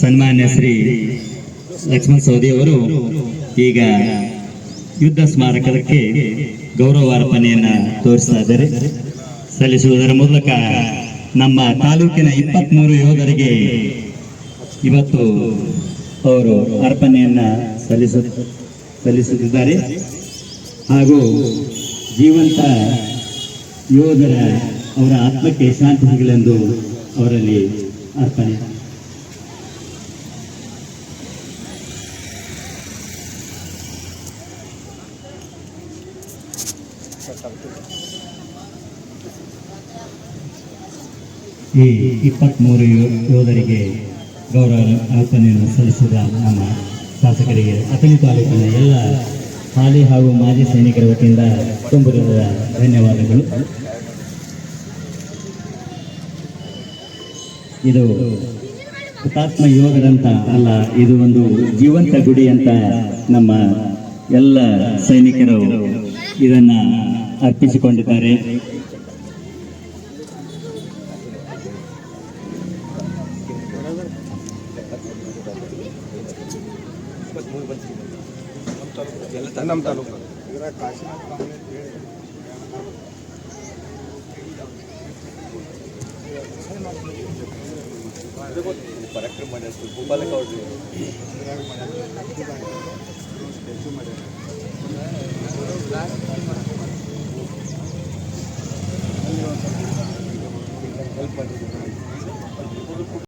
ಸನ್ಮಾನ್ಯ ಶ್ರೀ ಲಕ್ಷ್ಮಣ ಸೌದಿ ಅವರು ಈಗ ಯುದ್ಧ ಸ್ಮಾರಕಕ್ಕೆ ಗೌರವ ಅರ್ಪಣೆಯನ್ನ ತೋರಿಸ್ತಾ ಇದ್ದಾರೆ. ಸಲ್ಲಿಸುವುದರ ಮೂಲಕ ನಮ್ಮ ತಾಲೂಕಿನ ಇಪ್ಪತ್ಮೂರು ಯೋಧರಿಗೆ ಇವತ್ತು ಅವರು ಅರ್ಪಣೆಯನ್ನ ಸಲ್ಲಿಸು, ಸಲ್ಲಿಸುತ್ತಿದ್ದಾರೆ. ಹಾಗೂ ಜೀವಂತ ಯೋಧರ ಅವರ ಆತ್ಮಕ್ಕೆ ಶಾಂತಿ ಸಿಗಲೆಂದು ಅವರಲ್ಲಿ ಅರ್ಪಣೆ. ಈ ಇಪ್ಪತ್ತ್ಮೂರು ಯೋಧರಿಗೆ ಗೌರವ ಅರ್ಪಣೆಯನ್ನು ಸಲ್ಲಿಸಿದ ನಮ್ಮ ಶಾಸಕರಿಗೆ ಅಥಣಿ ತಾಲೂಕಿನ ಎಲ್ಲ ಹಾಲಿ ಹಾಗೂ ಮಾಜಿ ಸೈನಿಕರ ವತಿಯಿಂದ ತುಂಬಿರುವ ಧನ್ಯವಾದಗಳು. ಇದು ಹುತಾತ್ಮ ಯೋಧರಂತ ಅಲ್ಲ, ಇದು ಒಂದು ಜೀವಂತ ಗುಡಿ ಅಂತ ನಮ್ಮ ಎಲ್ಲ ಸೈನಿಕರು ಇದನ್ನ ಅರ್ಪಿಸಿಕೊಂಡಿದ್ದಾರೆ ನಮ್ಮ ತಾಲೂಕು ಪರಾಕ್ರಮ ಮಾಡಿ ಅಷ್ಟು ಭೂಪಾಲಕ ಅವ್ರು Bueno.